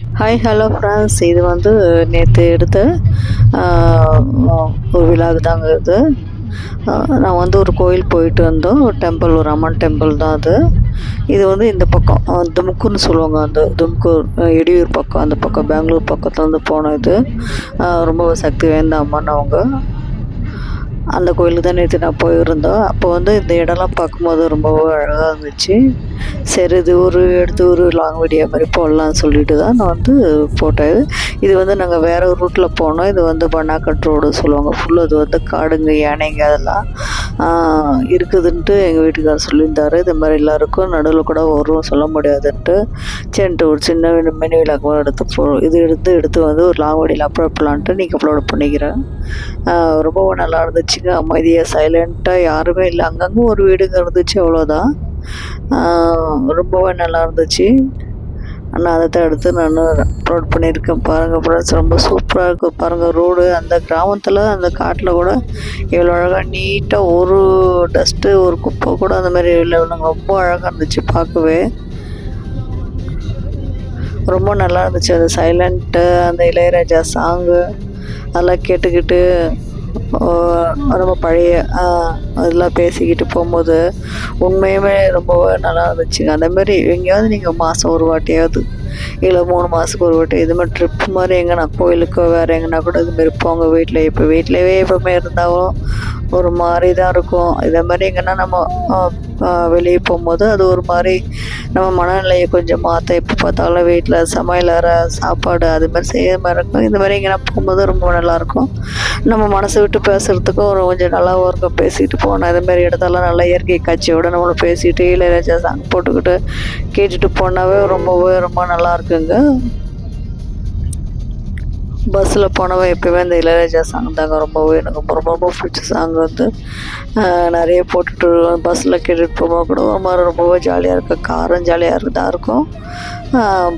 Hi hello friends இது வந்து நேற்று எடுத்த ஒரு விழாக்கு தாங்க இது. நான் வந்து ஒரு கோயில் போயிட்டு வந்தோம். ஒரு டெம்பிள் ஒரு அம்மன் டெம்பிள் தான் அது. இது வந்து இந்த பக்கம் தும்கூர்னு சொல்லுவாங்க அந்த தும்கூர் எடியூர் பக்கம் அந்த பக்கம் பெங்களூர் பக்கத்தில் வந்து போன இது ரொம்ப சக்தி வாய்ந்த அம்மன் அவங்க. அந்த கோயிலுக்கு தான் நேற்று நான் போயிருந்தோம். அப்போ வந்து இந்த இடம்லாம் பார்க்கும்போது ரொம்பவே அழகாக இருந்துச்சு. சரி இது ஒரு எடுத்து ஒரு லாங் வீடியோ மாதிரி போடலாம்னு சொல்லிட்டு தான் நான் வந்து போட்டேன். இது வந்து நாங்கள் வேறு ஒரு ரூட்டில் போனோம். இது வந்து பண்ணாக்கட் ரோடு சொல்லுவாங்க. ஃபுல்லாக இது வந்து காடுங்க யானைங்க அதெல்லாம் இருக்குதுன்ட்டு எங்கள் வீட்டுக்காரர் சொல்லியிருந்தார். இது மாதிரி எல்லாருக்கும் நடுவில் கூட வரும் சொல்ல முடியாதுன்ட்டு. சரின்ட்டு ஒரு சின்ன மினி விளக்கம் எடுத்து போ இது எடுத்து எடுத்து வந்து ஒரு லாங் வடியில் அப்லோட் பண்ணலான்ட்டு நீங்கள் அப்லோட் பண்ணிக்கிறேன். ரொம்பவும் நல்லா இருந்துச்சு. இருந்துச்சுங்க அமைதியாக சைலண்ட்டாக யாருமே இல்லை. அங்கங்கே ஒரு வீடுங்க இருந்துச்சு அவ்வளோதான் ரொம்பவே நல்லா இருந்துச்சு. ஆனால் அதை தான் எடுத்து நான் அப்லோட் பண்ணியிருக்கேன். பாருங்கள் ஃப்ரெண்ட்ஸ் ரொம்ப சூப்பராக இருக்குது பாருங்கள் ரோடு அந்த கிராமத்தில் அந்த காட்டில் கூட இவ்வளோ அழகாக நீட்டாக ஒரு டஸ்ட்டு ஒரு குப்பை கூட அந்த மாதிரி இல்லை. ரொம்ப அழகாக இருந்துச்சு பார்க்கவே. ரொம்ப நல்லா இருந்துச்சு. அந்த சைலண்ட்டு அந்த இளையராஜா சாங்கு அதெல்லாம் கேட்டுக்கிட்டு ரொம்ப பழைய அதெல்லாம் பேசிக்கிட்டு போகும்போது உண்மையுமே ரொம்பவே நல்லா இருந்துச்சுங்க. அந்தமாரி எங்கேயாவது நீங்கள் மாதம் ஒரு வாட்டியாவது இல்லை மூணு மாதத்துக்கு ஒரு வாட்டி இது மாதிரி ட்ரிப் மாதிரி எங்கன்னா கோயிலுக்கோ வேறு எங்கன்னா கூட இதுமாரி போங்க. வீட்டில் இப்போ வீட்டிலவே எப்போவுமே இருந்தாலும் ஒரு மாதிரி தான் இருக்கும். இதே மாதிரி எங்கன்னா நம்ம வெளியே போகும்போது அது ஒரு மாதிரி நம்ம மனநிலையை கொஞ்சம் மாற்ற எப்போ பார்த்தாலும் வீட்டில் சமையல் அறை சாப்பாடு அது மாதிரி செய்கிற மாதிரி இருக்கும். இந்த மாதிரி எங்கன்னா போகும்போது ரொம்ப நல்லாயிருக்கும். நம்ம மனசை விட்டு பேசுகிறதுக்கும் ஒரு கொஞ்சம் நல்லாவும் இருக்கும். பேசிட்டு போனால் இது மாதிரி இடத்தெல்லாம் நல்லா இயற்கை காட்சியோடு நம்மளை பேசிட்டு இளையராஜா சாங் போட்டுக்கிட்டு கேட்டுட்டு போனாவே ரொம்பவே ரொம்ப நல்லா நல்லா இருக்குங்க பஸ்ஸில் போனவன் எப்பயுமே இந்த இளையராஜா சாங் தாங்க ரொம்பவே எனக்கு ரொம்ப ரொம்ப ரொம்ப பிடிச்ச சாங் வந்து. நிறைய போட்டுட்டு பஸ்ஸில் கேட்டுட்டு போகும்போது கூட ஒரு மாதிரி ரொம்பவே ஜாலியாக இருக்கும் காரம் ஜாலியாக இருக்குதா இருக்கும்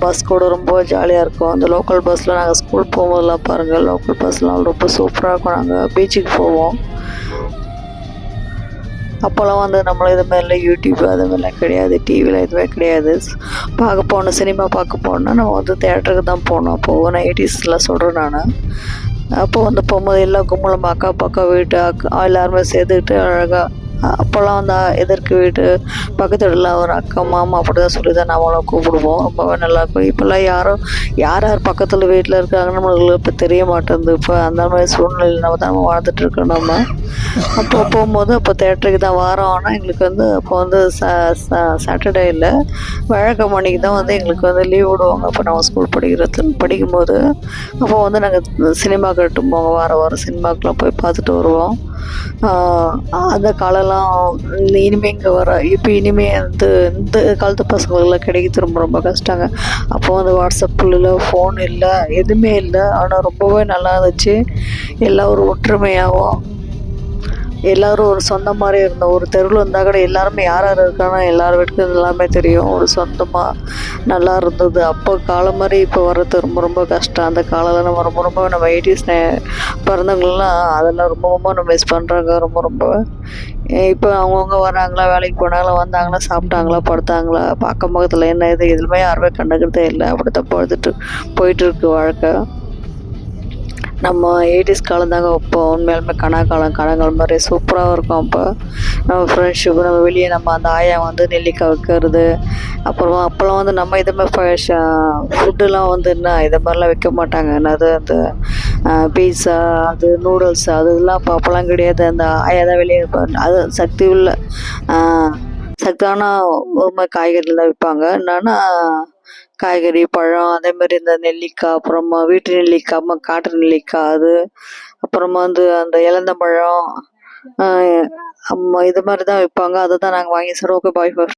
பஸ் கூட ரொம்ப ஜாலியாக இருக்கும். அந்த லோக்கல் பஸ்ஸில் நாங்கள் ஸ்கூல் போகும்போதெல்லாம் பாருங்கள் லோக்கல் பஸ்லாம் ரொம்ப சூப்பராக இருக்கும். நாங்கள் பீச்சுக்கு போவோம். அப்போல்லாம் வந்து நம்மளும் இது மாதிரிலாம் யூடியூப் அது மாதிரிலாம் கிடையாது டிவியில் எதுவுமே கிடையாது. பார்க்க போகணும் சினிமா பார்க்க போகணுன்னா நம்ம வந்து தேட்டருக்கு தான் போகணும். அப்போது நான் சொல்கிறேன் நான். அப்போது வந்து போகும்போது எல்லா கும்பலும் அக்கா பக்கம் வீட்டு அக்கா எல்லாருமே சேர்த்துக்கிட்டு அழகாக அப்போல்லாம் வந்து எதற்கு வீட்டு பக்கத்து வீட்டில் ஒரு அக்கா மாமா அப்படி தான் சொல்லி தான் நம்மளும் கூப்பிடுவோம். ரொம்பவே நல்லாயிருக்கும் இப்போல்லாம் யாரும் யார் யார் பக்கத்தில் வீட்டில் இருக்காங்கன்னு நம்மளுக்கு இப்போ தெரிய மாட்டேங்குது. இப்போ அந்த மாதிரி சூழ்நிலையில் நம்ம தான் வாழ்ந்துட்டு இருக்கோம் நம்ம. அப்போ போகும்போது அப்போ தேட்டருக்கு தான் வாரம். ஆனால் எங்களுக்கு வந்து அப்போ வந்து சாட்டர்டே இல்லை. வழக்கம் மணிக்கு தான் வந்து எங்களுக்கு வந்து லீவ் விடுவாங்க. அப்போ நம்ம ஸ்கூல் படிக்கிறது படிக்கும்போது அப்போ வந்து நாங்கள் சினிமா கட்டு போவோம். வாரம் வாரம் சினிமாக்கெலாம் போய் பார்த்துட்டு வருவோம். அந்த காலம்லாம் இனிமே இங்கே வர இப்போ இனிமே வந்து இந்த காலத்து பசங்களுக்குலாம் கிடைக்கிறது ரொம்ப ரொம்ப கஷ்டங்க. அப்போ வந்து வாட்ஸ்அப்பில் இல்லை ஃபோன் இல்லை எதுவுமே இல்லை. ஆனால் ரொம்பவே நல்லா இருந்துச்சு. எல்லாம் ஒரு ஒற்றுமையாகவும் எல்லோரும் ஒரு சொந்த மாதிரி இருந்தோம் ஒரு தெருவில் இருந்தால் கூட எல்லாருமே யார் யார் இருக்கானா எல்லார் வீட்டுக்கும் எல்லாமே தெரியும். ஒரு சொந்தமாக நல்லா இருந்தது. அப்போ காலம் மாதிரி இப்போ வர்றது ரொம்ப ரொம்ப கஷ்டம். அந்த காலத்தில் நம்ம ரொம்ப ரொம்ப நம்ம எயிட்டிஸ் பிறந்தவங்களெலாம் அதெல்லாம் ரொம்ப ரொம்ப நம்ம மிஸ் பண்ணுறாங்க ரொம்ப ரொம்ப. இப்போ அவங்கவுங்க வராங்களா வேலைக்கு போனாங்களா வந்தாங்களா சாப்பிட்டாங்களா படுத்தாங்களா பக்கம் பக்கத்தில் என்ன இது எதுவுமே யாருமே கண்டுக்கிறதே இல்லை. அப்படி தான் பொழுதுட்டு போயிட்டுருக்கு வாழ்க்கை. நம்ம எயிட்டிஸ் காலம் தாங்க வைப்போம் உண்மையாலுமே கனா காலம் கனகாலம் மாதிரி சூப்பராக இருக்கும் அப்போ. நம்ம ஃப்ரெண்ட்ஷிப் நம்ம வெளியே நம்ம அந்த ஆயா வந்து நெல்லிக்காய் வைக்கிறது. அப்புறமா அப்போல்லாம் வந்து நம்ம இது மாதிரி ஃபுட்டுலாம் வந்து என்ன இதை மாதிரிலாம் வைக்க மாட்டாங்க. என்னது அந்த பீஸா அது நூடுல்ஸ் அது இதெல்லாம் அப்போ அப்போல்லாம் கிடையாது. அந்த ஆயா தான் வெளியே அது சக்தி உள்ள சத்தான ஒரு காய்கறிகள் தான் விற்பாங்க. என்னன்னா காய்கறி பழம் அதே மாதிரி இந்த நெல்லிக்காய் அப்புறமா வீட்டு நெல்லிக்காய் காட்டு நெல்லிக்காய் அது அப்புறமா வந்து அந்த இலந்தம்பழம் இது மாதிரி தான் விற்பாங்க அதை தான் நாங்கள் வாங்கி சார் ஓகே பாய்